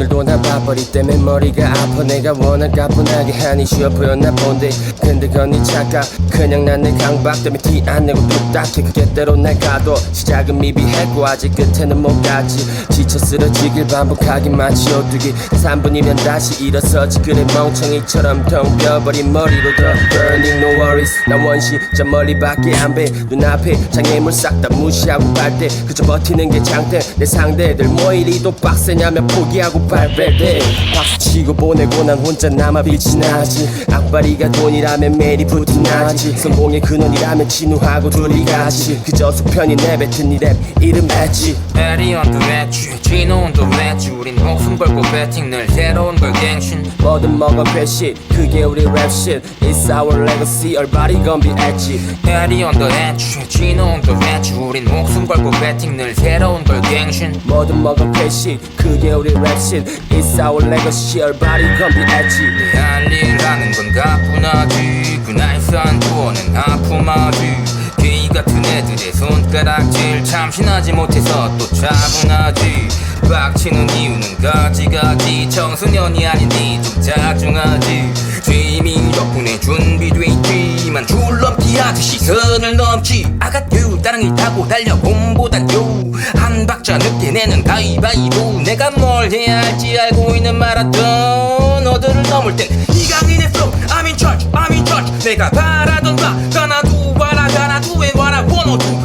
വന്നിട്ട് 머리 때문에 머리가 아파. 내가 워낙 가뿐하게 하니 쉬워 보였나 본데. 근데 그건 네 착각 그냥 난내 강박 때문에 티 안 내고 뚝딱해 그게 때로 날 가도 시작은 미비했고 아직 끝에는 못 갔지. 지쳐 쓰러지길 반복하기 마치 오뚜기. 3분이면 다시 일어서지. 그래 멍청이처럼 텅 비어버린 머리로 더 burning no worries. 난 원시 저 멀리밖에 안배. 눈앞에 장애물 싹 다 무시하고 발대 그저 버티는 게 장대 내 상대들 뭐 이리 도 빡세냐면 포기하고 발 베대 박수치고 보내고 난 혼자 남아 빛이 나지. 악바리가 돈이라면 매일이 붙이 나지. 성공의 근원이라면 진우하고 둘이 같이. 그저 속편이 내뱉은 이랩 이름 했지. 에리온도 외주 진호온도 외주 걸고 배팅 늘 새로운 걸 갱신. 뭐든 먹어 배신 그게 우리 랩shit It's our legacy Everybody gon' be edgy 에리온도 외주 진호온도 외주. 우린 목숨 걸고 배팅 늘 새로운 걸 갱신. 뭐든 먹어 배신 그게 우리 랩shit It's our legacy Everybody gon' be edgy 할 일하는 건 가뿐하지. 그날 산 구원은 아픔하지 애들의 손가락질 참신하지 못해서 또 차분하지. 빡치는 이유는 가지가지. 청소년이 아닌데 좀 자중하지. 죄미 덕분에 준비돼 있지만 줄넘기 하듯이 선을 넘지. 아가유 따릉이 타고 달려 봄보단 요한 박자 늦게 내는 가위바위보. 내가 뭘 해야 할지 알고 있는 마라톤 너들을 넘을 땐 이강인의 flow. I'm in 내가 바라던 바 떠나고 I gotta do what I wanna do.